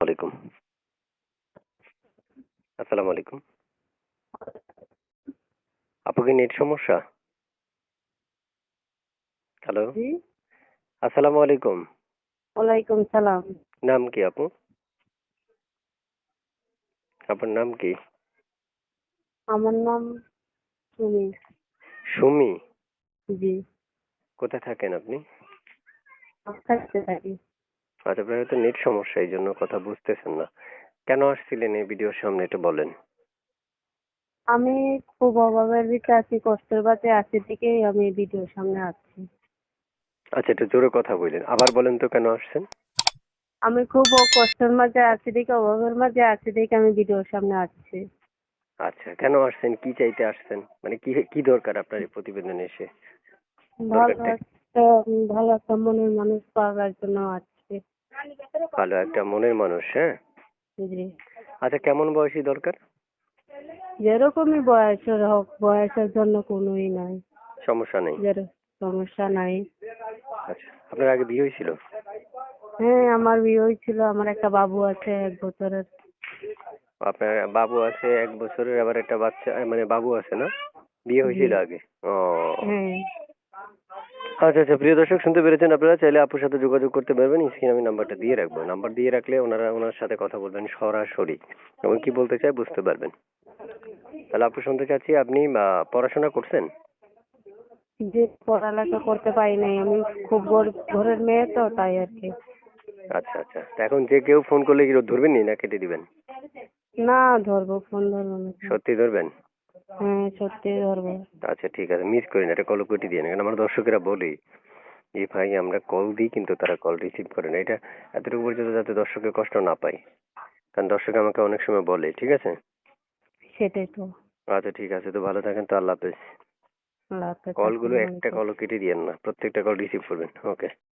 আলাইকুম। আসসালামু আলাইকুম। আপু কি নেট সমস্যা? হ্যালো। আসসালামু আলাইকুম। ওয়ালাইকুম সালাম। নাম কি আপু? আপনার নাম কি? আমার নাম সুমি। সুমি? জি। কোথায় থাকেন আপনি? থাকি। আচ্ছা আপনার হয়তো নেট সমস্যা এই জন্য কথা বুঝতেছেন না। কেন আসছিলেন এই ভিডিওর সামনে একটু বলেন। আমি খুব অভাবের ভিতরে আছি কষ্টের বাতে আছি থেকেই আমি ভিডিওর সামনে আসছি আচ্ছা একটু জোরে কথা বললেন। আবার বলেন তো কেন আসছেন? আমি খুব কষ্টের মাঝে আছি দেখে অভাবের মাঝে আছি দেখে আমি ভিডিওর সামনে আসছি। আচ্ছা কেন আসছেন? কি চাইতে আসছেন? মানে কি কি দরকার আপনার এই প্রতিবেদনে এসে? ভালো একটা ভালো একটা মনের মানুষ পাওয়ার জন্য আসছি। ভালো একটা মনের মানুষ হ্যাঁ? আচ্ছা কেমন বয়সী দরকার? যেরকমই বয়সের হোক বয়সের জন্য কোনোই নাই। সমস্যা নেই? সমস্যা নাই। আচ্ছা আপনার আগে বিয়ে হয়েছিল? হ্যাঁ আমার বিয়ে হয়েছিল আমার একটা বাবু আছে এক বছরের। আপনার বাবু আছে এক বছরের আবার একটা বাচ্চা মানে বাবু আছে না? বিয়ে হয়েছিল আগে? ও। হ্যাঁ। আচ্ছা আচ্ছা প্রিয় দর্শক শুনতে পেরেছেন আপনারা? চাইলে আপুর সাথে যোগাযোগ করতে পারবেন। স্ক্রিনে আমি নাম্বারটা দিয়ে রাখব। নাম্বার দিয়ে রাখলে ওনারা ওনার সাথে কথা বলবেন সরাসরি। এবং কি বলতে চায় বুঝতে পারবেন। তাহলে আপু শুনতে চাচ্ছি আপনি পড়াশোনা করছেন? যে পড়ালেখা করতে পারি নাই। আমি খুব গরিব ঘরের মেয়ে তো তাই আর কি। আচ্ছা আচ্ছা। তা এখন যে কেউ ফোন করলে কি ধরবেন নি কেটে দিবেন? না ধরবো ফোন ধরবো না। সত্যি ধরবেন? হ্যাঁ সত্যি ধরবো। আচ্ছা ঠিক আছে মিস করি না এটা কল কেটে দিয়ে না কারণ আমার দর্শকেরা বলি যে ভাই আমরা কল দিই কিন্তু তারা কল রিসিভ করে না। এটা এতটুকু পর্যন্ত যাতে দর্শকের কষ্ট না পায় কারণ দর্শক আমাকে অনেক সময় বলে ঠিক আছে? সেটাই তো। আচ্ছা ঠিক আছে তো ভালো থাকেন তো আল্লাহ হাফেজ। কলগুলো একটা। কলও কেটে দিয়েন না প্রত্যেকটা কল রিসিভ করবেন ওকে